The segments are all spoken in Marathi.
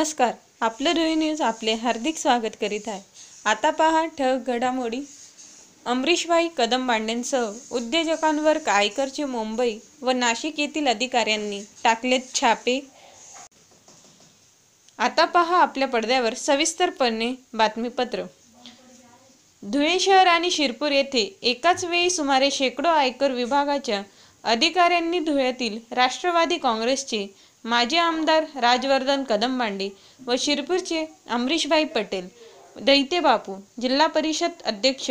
नमस्कार. आपलं डोई न्यूज आपले हार्दिक स्वागत करीत आहे. आता पहा ठग घडामोडी. अमरीशभाई कदम बांडेंसह उद्योजकांवर आयकरचे मुंबई व नाशिक येथील अधिकाऱ्यांनी टाकलेत छापे. आता पहा आपल्या पडद्यावर सविस्तरपणे बातमीपत्र. धुळे शहर आणि शिरपूर येथे एकाच वेळी सुमारे शेकडो आयकर विभागाच्या अधिकाऱ्यांनी धुळ्यातील राष्ट्रवादी काँग्रेसचे माजी आमदार राजवर्धन कदमबांडे व शिरपूरचे अमरीशभाई पटेल दैते बापू जिल्हा परिषद अध्यक्ष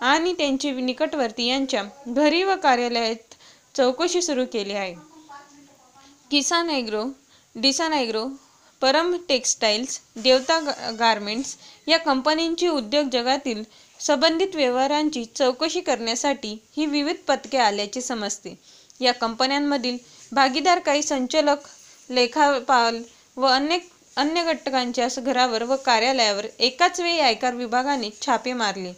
आणि त्यांचे निकटवर्ती यांच्या घरी व कार्यालयात चौकशी सुरू केली आहे. Kisan agro Disan agro Param textiles Devata garments या कंपन्यांची उद्योग जगातील संबंधित व्यवहारांची चौकशी करण्यासाठी ही विविध पथके आल्याचे समजते. या कंपन्यांमधील भागीदार काही संचालक लेखापाल व अनेक अन्य घटकांच्या घरावर व कार्यालयावर एकाच वेळी आयकर विभागाने छापे मारले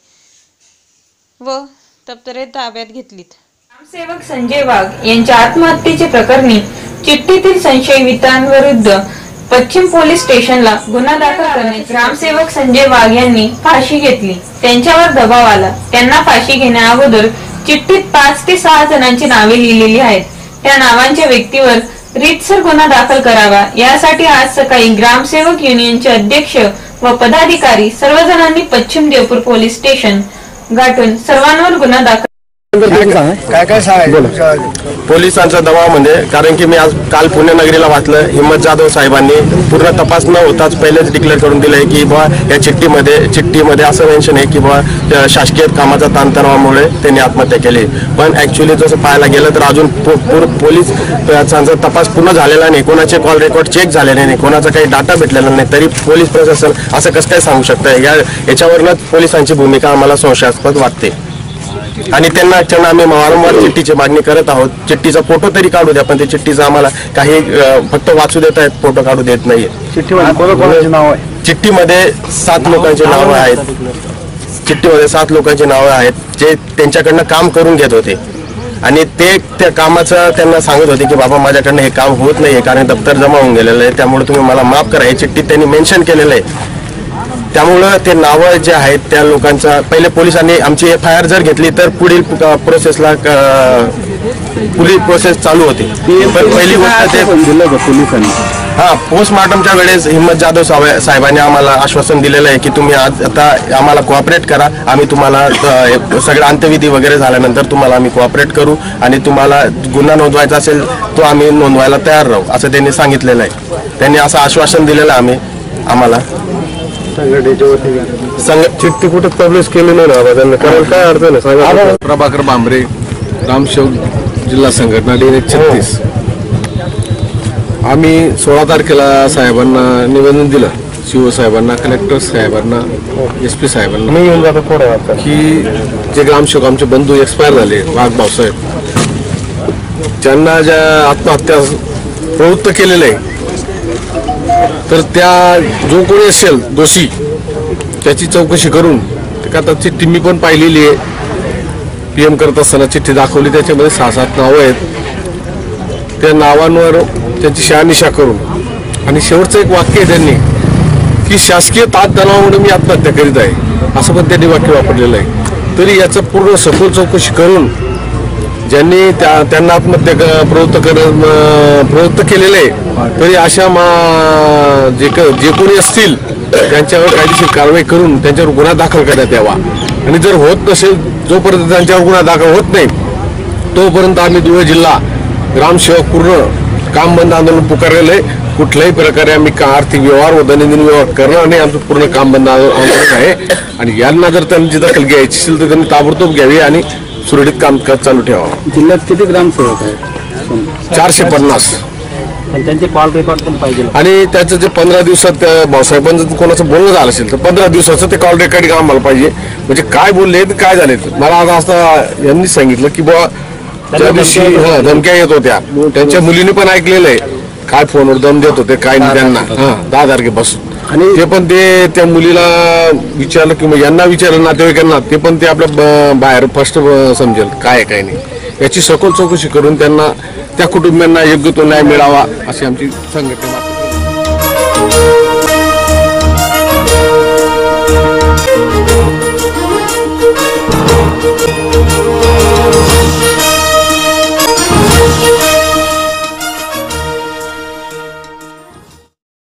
व तप्तरे ताब्यात घेतलीत. ग्रामसेवक संजय वाघ यांच्या आत्महत्येचे प्रकरणी चिठ्ठीतील संशयितांविरुद्ध पश्चिम पोलीस स्टेशनला गुन्हा दाखल करण्यात ग्रामसेवक संजय वाघ यांनी फाशी घेतली. त्यांच्यावर दबाव आला. त्यांना फाशी घेण्या अगोदर चिठ्ठीत पाच ते सहा जणांची नावे लिहिलेली आहेत. त्या नावांच्या व्यक्तीवर रीतसर गुन्हा दाखल करावा. यासाठी आज सकाळी ग्रामसेवक युनियनचे अध्यक्ष व पदाधिकारी सर्वजणांनी पश्चिम देवपूर पोलीस स्टेशन गाठून सर्वांवर गुन्हा दाखल काय काय सांगायचं पोलिसांच्या दबावामध्ये म्हणजे, कारण की मी आज काल पुणे नगरीला वाचलं हिम्मत जाधव साहेबांनी पूर्ण तपास न होताच पहिलेच डिक्लेअर करून दिलंय की बा या चिठ्ठीमध्ये चिठ्ठीमध्ये असं मेन्शन आहे की बा त्या शासकीय कामाचा ताणतणावामुळे त्यांनी आत्महत्या केली. पण ऍक्च्युली जसं पाहायला गेलं तर अजून पो- पोलीस त्यांचा तपास पूर्ण झालेला नाही. कोणाचे कॉल रेकॉर्ड चेक झालेले नाही. कोणाचा काही डाटा भेटलेला नाही. तरी पोलीस प्रशासन असं कसं काय सांगू शकतं या याच्यावरनंच पोलिसांची भूमिका आम्हाला संशयास्पद वाटते. आणि त्यांना त्यांना आम्ही वारंवार चिठ्ठीची मागणी करत आहोत. चिठ्ठीचा फोटो तरी काढू द्या पण ते चिठ्ठीचा आम्हाला काही फक्त वाचू देत आहेत फोटो काढू देत नाहीये. चिठ्ठीमध्ये सात लोकांची नावं आहेत. चिठ्ठीमध्ये सात लोकांची नावं आहेत जे त्यांच्याकडनं काम करून घेत होते. आणि ते त्या कामाचं त्यांना सांगत होते की बाबा माझ्याकडनं हे काम होत नाहीये कारण दप्तर जमा होऊन गेलेलं आहे त्यामुळे तुम्ही मला माफ करा. हे चिठ्ठीत त्यांनी मेन्शन केलेलं आहे. त्यामुळं ते नावं जे आहेत त्या लोकांचा पहिले पोलिसांनी आमची एफ आय आर जर घेतली तर पुढील प्रोसेसला पुढील प्रोसेस चालू होती. पण पहिली गोष्ट ते पोलिसांनी? हा पोस्टमॉर्टमच्या वेळेस हिम्मत जाधव सावे- साहेबांनी आम्हाला आश्वासन दिलेलं आहे की तुम्ही आज आता आम्हाला कोऑपरेट करा. आम्ही तुम्हाला सगळं अंत्यविधी वगैरे झाल्यानंतर तुम्हाला आम्ही कोऑपरेट करू आणि तुम्हाला गुन्हा नोंदवायचा असेल तो आम्ही नोंदवायला तयार राहू असं त्यांनी सांगितलेलं आहे. त्यांनी असं आश्वासन दिलेलं आहे आम्ही आम्हाला. चिठ्ठी कुठे पब्लिश केली नाही ना त्यांना करायला काय अडचण आहे? सांगा प्रभाकर बांबरे ग्रामसेवक जिल्हा संघटना डी छत्तीस. आम्ही सोळा तारखेला साहेबांना निवेदन दिलं. शिव साहेबांना कलेक्टर साहेबांना एस पी साहेबांना. की जे ग्रामसेवक आमचे बंधू एक्सपायर झाले वाघ भाऊसाहेब ज्यांना ज्या आत्महत्या प्रवृत्त केलेलं आहे तर त्या जो कोणी असेल दोषी त्याची चौकशी करून ते त्याची टिम्मी पण पाहिलेली आहे. पी एम करत असताना चिठ्ठी दाखवली त्याच्यामध्ये सहा सात नावं आहेत. त्या नावांवर त्यांची शहानिशा करून आणि शेवटचं एक वाक्य आहे त्यांनी की शासकीय ताणतणावामुळे मी आत्महत्या करीत आहे. असं पण त्यांनी वाक्य वापरलेलं आहे. तरी याचं पूर्ण सखोल चौकशी करून ज्यांनी त्या त्यांना आत्महत्या क- प्रवृत्त कर प्रवृत्त केलेले आहे तरी अशा मा जे क- जे कोणी असतील त्यांच्यावर कायदेशीर कारवाई करून त्यांच्यावर गुन्हा दाखल करण्यात यावा. आणि जर होत नसेल जोपर्यंत त्यांच्यावर गुन्हा दाखल होत नाही तोपर्यंत आम्ही धुळे जिल्हा ग्रामसेवक पूर्ण काम बंद आंदोलन पुकारलेलं आहे. कुठल्याही प्रकारे आम्ही का आर्थिक व्यवहार व दैनंदिन व्यवहार करणं आणि आमचं पूर्ण काम बंद आंदोलन आहे. आणि यांना जर त्यांची दखल घ्यायची असेल तर त्यांनी ताबडतोब घ्यावी आणि सुरळीत कामकाज चालू ठेवावं. जिल्ह्यात किती ग्रामसेवक आहेत चारशे पन्नास. त्यांचे कॉल रेकॉर्ड पण पाहिजे. आणि त्याचं जे पंधरा दिवसात त्या भाऊसाहेबांचं कोणाचं बोलणं झालं असेल तर पंधरा दिवसाचं ते कॉल रेकॉर्डिंग आम्हाला पाहिजे. म्हणजे काय बोलले काय झाले मला आता असं यांनी सांगितलं की बुवा त्या दिवशी धमक्या येत होत्या. त्यांच्या मुलीने पण ऐकलेलं आहे. काय फोनवर दम देत होते काय नाही त्यांना. हा दहा तारखेपासून आणि ते पण ते त्या मुलीला विचारलं किंवा यांना विचारलं नातेवाईकांना. ते पण ते आपल्या ब- बाहेर फर्स्ट समजेल. काय आहे काय नाही. याची सखोल चौकशी करून त्यांना त्या कुटुंबियांना योग्य तो न्याय मिळावा अशी आमची संघटना.